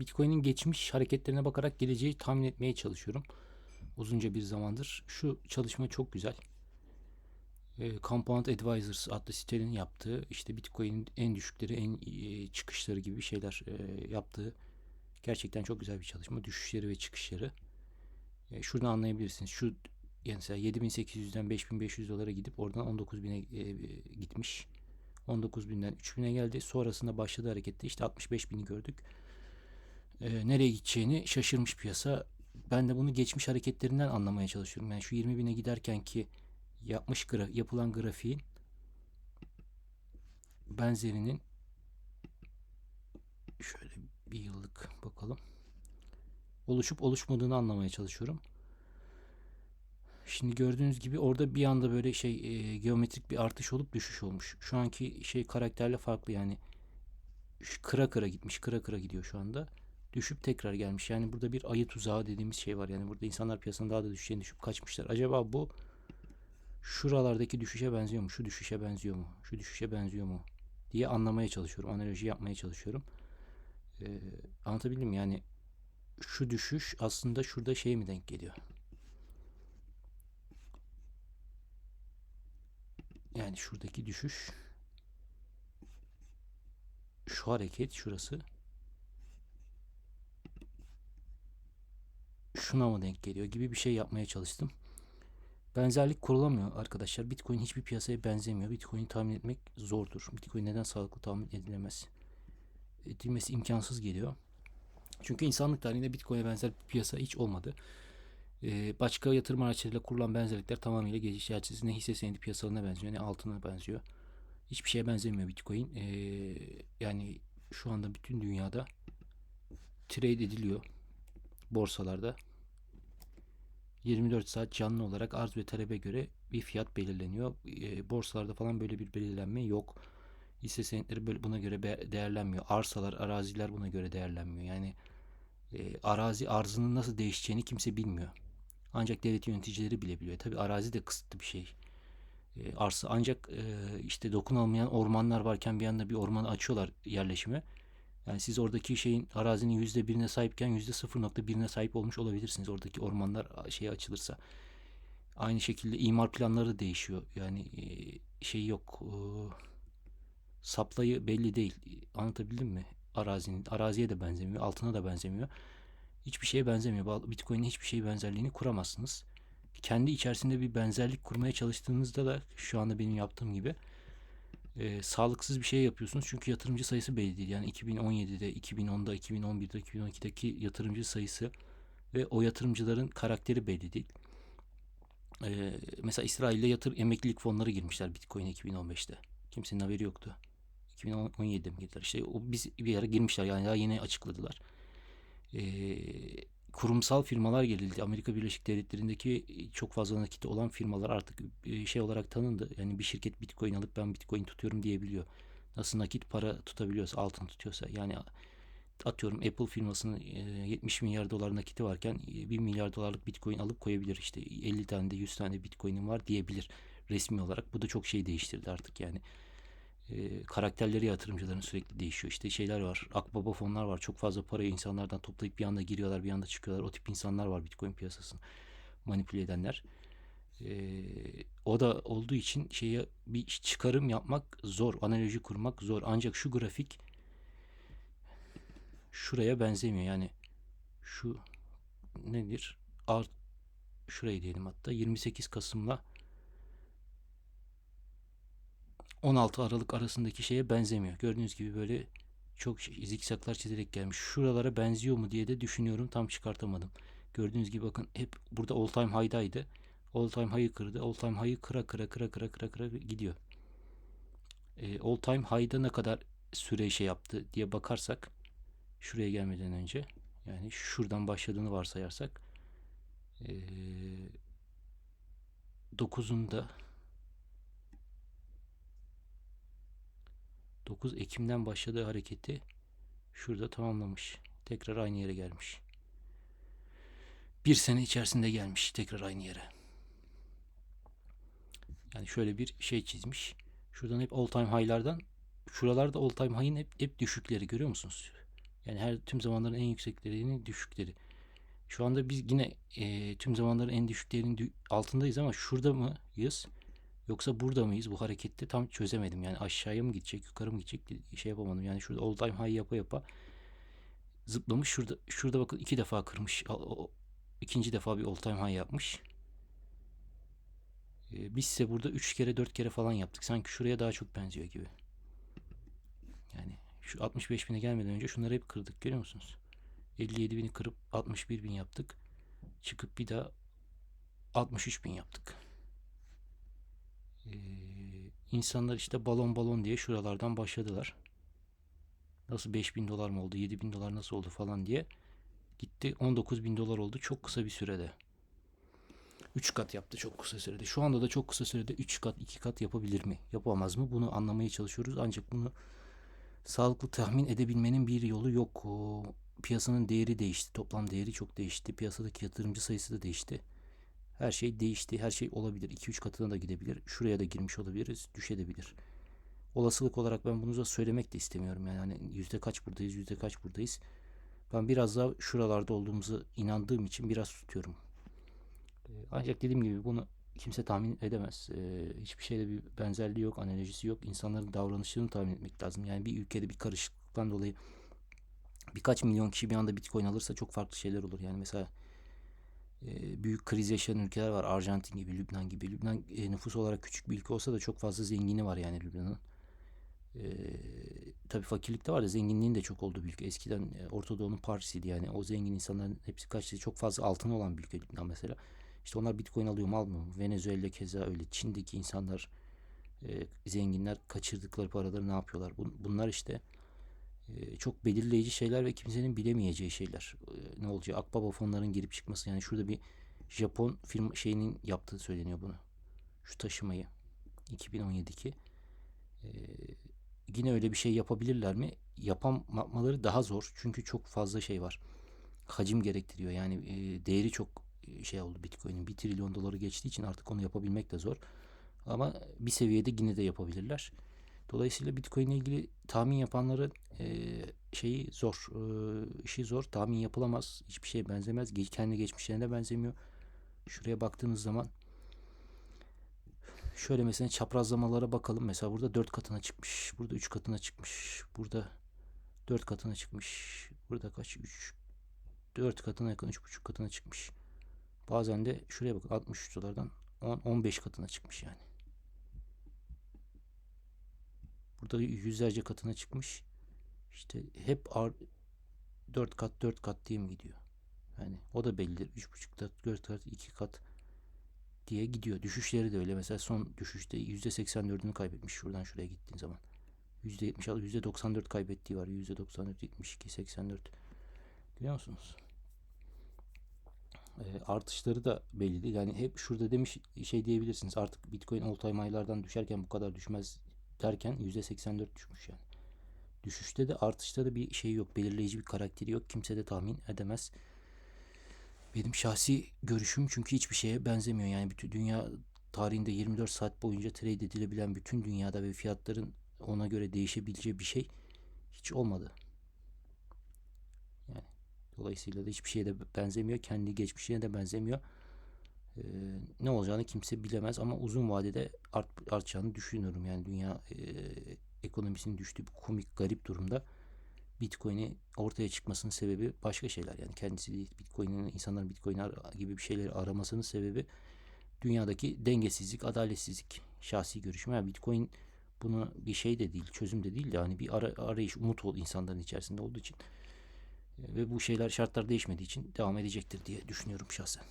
Bitcoin'in geçmiş hareketlerine bakarak geleceği tahmin etmeye çalışıyorum. Uzunca bir zamandır. Şu çalışma çok güzel. E, Compound Advisors adlı sitenin yaptığı işte Bitcoin'in en düşükleri, en e, çıkışları gibi şeyler e, yaptığı gerçekten çok güzel bir çalışma. Düşüşleri ve çıkışları. E, şuradan anlayabilirsiniz. Şu yani mesela 7800'den 5500 dolara gidip oradan 19000'e e, gitmiş. 19.000'den 3.000'e geldi. Sonrasında başladı harekette işte 65.000'i gördük. E, nereye gideceğini şaşırmış piyasa. Ben de bunu geçmiş hareketlerinden anlamaya çalışıyorum. Yani şu 20.000'e giderken ki yapmış gra yapılan grafiğin benzerinin şöyle bir yıllık bakalım. Oluşup oluşmadığını anlamaya çalışıyorum. Şimdi gördüğünüz gibi orada bir anda böyle şey e, geometrik bir artış olup düşüş olmuş. Şu anki şey karakterle farklı yani. Şu kıra kıra gitmiş, kıra kıra gidiyor şu anda. Düşüp tekrar gelmiş. Yani burada bir ayı tuzağı dediğimiz şey var. Yani burada insanlar piyasanın daha da düşeceğini düşüp kaçmışlar. Acaba bu şuralardaki düşüşe benziyor mu? Şu düşüşe benziyor mu? Şu düşüşe benziyor mu? diye anlamaya çalışıyorum. Analoji yapmaya çalışıyorum. Ee, anlatabildim yani şu düşüş aslında şurada şey mi denk geliyor? Yani şuradaki düşüş şu hareket şurası şuna mı denk geliyor gibi bir şey yapmaya çalıştım. Benzerlik kurulamıyor arkadaşlar. Bitcoin hiçbir piyasaya benzemiyor. Bitcoin'i tahmin etmek zordur. Bitcoin neden sağlıklı tahmin edilemez? Edilmesi imkansız geliyor. Çünkü insanlık tarihinde Bitcoin'e benzer bir piyasa hiç olmadı. Ee, başka yatırım araçlarıyla kurulan benzerlikler tamamıyla geçiş çerçevesi ne hisse senedi piyasalarına benziyor ne altına benziyor. Hiçbir şeye benzemiyor Bitcoin. Ee, yani şu anda bütün dünyada trade ediliyor borsalarda. 24 saat canlı olarak arz ve talebe göre bir fiyat belirleniyor. E, borsalarda falan böyle bir belirlenme yok. Hisse senetleri böyle buna göre değerlenmiyor. Arsalar, araziler buna göre değerlenmiyor. Yani e, arazi arzının nasıl değişeceğini kimse bilmiyor. Ancak devlet yöneticileri bile biliyor. Tabi arazi de kısıtlı bir şey. E, arsa ancak e, işte dokunulmayan ormanlar varken bir anda bir ormanı açıyorlar yerleşime. Yani siz oradaki şeyin arazinin yüzde birine sahipken yüzde 0.1'ine sahip olmuş olabilirsiniz. Oradaki ormanlar şeye açılırsa. Aynı şekilde imar planları değişiyor. Yani e, şey yok. Saplayı belli değil. Anlatabildim mi? Arazinin. Araziye de benzemiyor. Altına da benzemiyor. Hiçbir şeye benzemiyor. Bitcoin'in hiçbir şey benzerliğini kuramazsınız. Kendi içerisinde bir benzerlik kurmaya çalıştığınızda da şu anda benim yaptığım gibi e, sağlıksız bir şey yapıyorsunuz. Çünkü yatırımcı sayısı belli değil. Yani 2017'de, 2010'da, 2011'de, 2012'deki yatırımcı sayısı ve o yatırımcıların karakteri belli değil. E, mesela İsrail'de yatır emeklilik fonları girmişler Bitcoin 2015'te. Kimsenin haberi yoktu. 2017'de mi girdiler? İşte o biz bir ara girmişler yani daha yeni açıkladılar. E, kurumsal firmalar gelildi. Amerika Birleşik Devletleri'ndeki çok fazla nakiti olan firmalar artık şey olarak tanındı. Yani bir şirket Bitcoin alıp ben Bitcoin tutuyorum diyebiliyor. Nasıl nakit para tutabiliyorsa, altın tutuyorsa. Yani atıyorum Apple firmasının 70 milyar dolar nakiti varken 1 milyar dolarlık Bitcoin alıp koyabilir. İşte 50 tane de 100 tane Bitcoin'im var diyebilir resmi olarak. Bu da çok şey değiştirdi artık yani e, karakterleri yatırımcıların sürekli değişiyor. İşte şeyler var. Akbaba fonlar var. Çok fazla parayı insanlardan toplayıp bir anda giriyorlar, bir anda çıkıyorlar. O tip insanlar var Bitcoin piyasasını manipüle edenler. E, o da olduğu için şeye bir çıkarım yapmak zor. Analoji kurmak zor. Ancak şu grafik şuraya benzemiyor. Yani şu nedir? Art şurayı diyelim hatta 28 Kasım'la 16 Aralık arasındaki şeye benzemiyor. Gördüğünüz gibi böyle çok zikzaklar çizerek gelmiş. Şuralara benziyor mu diye de düşünüyorum. Tam çıkartamadım. Gördüğünüz gibi bakın hep burada all time high'daydı. All time high'ı kırdı. All time high'ı kıra kıra kıra kıra kıra kıra gidiyor. E, all time high'da ne kadar süre şey yaptı diye bakarsak şuraya gelmeden önce yani şuradan başladığını varsayarsak e, 9'unda 9 Ekim'den başladığı hareketi şurada tamamlamış. Tekrar aynı yere gelmiş. Bir sene içerisinde gelmiş tekrar aynı yere. Yani şöyle bir şey çizmiş. Şuradan hep all time high'lardan şuralarda all time high'ın hep, hep düşükleri görüyor musunuz? Yani her tüm zamanların en yükseklerinin düşükleri. Şu anda biz yine e, tüm zamanların en düşüklerinin dü- altındayız ama şurada mıyız? Yoksa burada mıyız? Bu harekette tam çözemedim. Yani aşağıya mı gidecek, yukarı mı gidecek şey yapamadım. Yani şurada all time high yapa yapa zıplamış. Şurada şurada bakın iki defa kırmış. İkinci defa bir all time high yapmış. Ee, biz ise burada 3 kere 4 kere falan yaptık. Sanki şuraya daha çok benziyor gibi. Yani şu 65 bine gelmeden önce şunları hep kırdık görüyor musunuz? 57 bini kırıp 61 bin yaptık. Çıkıp bir daha 63 bin yaptık. Ee, insanlar işte balon balon diye şuralardan başladılar. Nasıl 5 bin dolar mı oldu 7 bin dolar nasıl oldu falan diye. Gitti 19 bin dolar oldu çok kısa bir sürede. 3 kat yaptı çok kısa sürede. Şu anda da çok kısa sürede 3 kat 2 kat yapabilir mi? Yapamaz mı? Bunu anlamaya çalışıyoruz. Ancak bunu sağlıklı tahmin edebilmenin bir yolu yok. O, piyasanın değeri değişti. Toplam değeri çok değişti. Piyasadaki yatırımcı sayısı da değişti. Her şey değişti. Her şey olabilir. 2-3 katına da gidebilir. Şuraya da girmiş olabiliriz. Düşebilir. Olasılık olarak ben bunu da söylemek de istemiyorum. Yani hani yüzde kaç buradayız, yüzde kaç buradayız. Ben biraz daha şuralarda olduğumuzu inandığım için biraz tutuyorum. Ee, Ancak dediğim gibi bunu kimse tahmin edemez. Ee, hiçbir şeyde bir benzerliği yok, analojisi yok. İnsanların davranışlarını tahmin etmek lazım. Yani bir ülkede bir karışıklıktan dolayı birkaç milyon kişi bir anda Bitcoin alırsa çok farklı şeyler olur. Yani mesela büyük kriz yaşayan ülkeler var. Arjantin gibi, Lübnan gibi. Lübnan e, nüfus olarak küçük bir ülke olsa da çok fazla zengini var yani Lübnan'ın. E, tabii fakirlik de var da zenginliğin de çok olduğu bir ülke. Eskiden e, Orta Doğu'nun parçasıydı yani. O zengin insanların hepsi kaçtı. Çok fazla altını olan bir ülke Lübnan mesela. İşte onlar Bitcoin alıyor mu almıyor mu? Venezuela keza öyle. Çin'deki insanlar e, zenginler kaçırdıkları paraları ne yapıyorlar? Bun- bunlar işte çok belirleyici şeyler ve kimsenin bilemeyeceği şeyler. E, ne olacağı Akbaba fonların girip çıkması yani şurada bir Japon firma şeyinin yaptığı söyleniyor bunu. Şu taşımayı 2017'deki. E, yine öyle bir şey yapabilirler mi? Yapamaları daha zor. Çünkü çok fazla şey var. Hacim gerektiriyor. Yani e, değeri çok e, şey oldu Bitcoin'in. 1 trilyon doları geçtiği için artık onu yapabilmek de zor. Ama bir seviyede yine de yapabilirler. Dolayısıyla Bitcoin ile ilgili tahmin yapanların e, şeyi zor, e, işi zor. Tahmin yapılamaz. Hiçbir şeye benzemez. Kendi geçmişlerine benzemiyor. Şuraya baktığınız zaman şöyle mesela çaprazlamalara bakalım. Mesela burada 4 katına çıkmış. Burada 3 katına çıkmış. Burada 4 katına çıkmış. Burada kaç? 3 4 katına yakın 3,5 katına çıkmış. Bazen de şuraya bakın 63 dolardan 10 15 katına çıkmış yani. Burada yüzlerce katına çıkmış. İşte hep ar 4 kat 4 kat diye mi gidiyor? Yani o da bellidir. 3,5 kat 4 kat 2 kat diye gidiyor. Düşüşleri de öyle. Mesela son düşüşte %84'ünü kaybetmiş şuradan şuraya gittiğin zaman. %76, %94 kaybettiği var. %94, 72, 84. Biliyor musunuz? E, artışları da belli. Yani hep şurada demiş şey diyebilirsiniz. Artık Bitcoin all time high'lardan düşerken bu kadar düşmez derken %84 düşmüş yani. Düşüşte de artışta da bir şey yok. Belirleyici bir karakteri yok. Kimse de tahmin edemez. Benim şahsi görüşüm çünkü hiçbir şeye benzemiyor. Yani bütün dünya tarihinde 24 saat boyunca trade edilebilen bütün dünyada ve fiyatların ona göre değişebileceği bir şey hiç olmadı. Yani dolayısıyla da hiçbir şeye de benzemiyor. Kendi geçmişine de benzemiyor. Ee, ne olacağını kimse bilemez ama uzun vadede art, artacağını düşünüyorum. Yani dünya e, ekonomisinin düştüğü bu komik garip durumda Bitcoin'i ortaya çıkmasının sebebi başka şeyler. Yani kendisi. Bitcoin'in insanların Bitcoin gibi bir şeyleri aramasının sebebi dünyadaki dengesizlik, adaletsizlik. Şahsi görüşüm. Yani Bitcoin bunu bir şey de değil, çözüm de değil de hani bir ara, arayış, umut ol insanların içerisinde olduğu için e, ve bu şeyler şartlar değişmediği için devam edecektir diye düşünüyorum şahsen.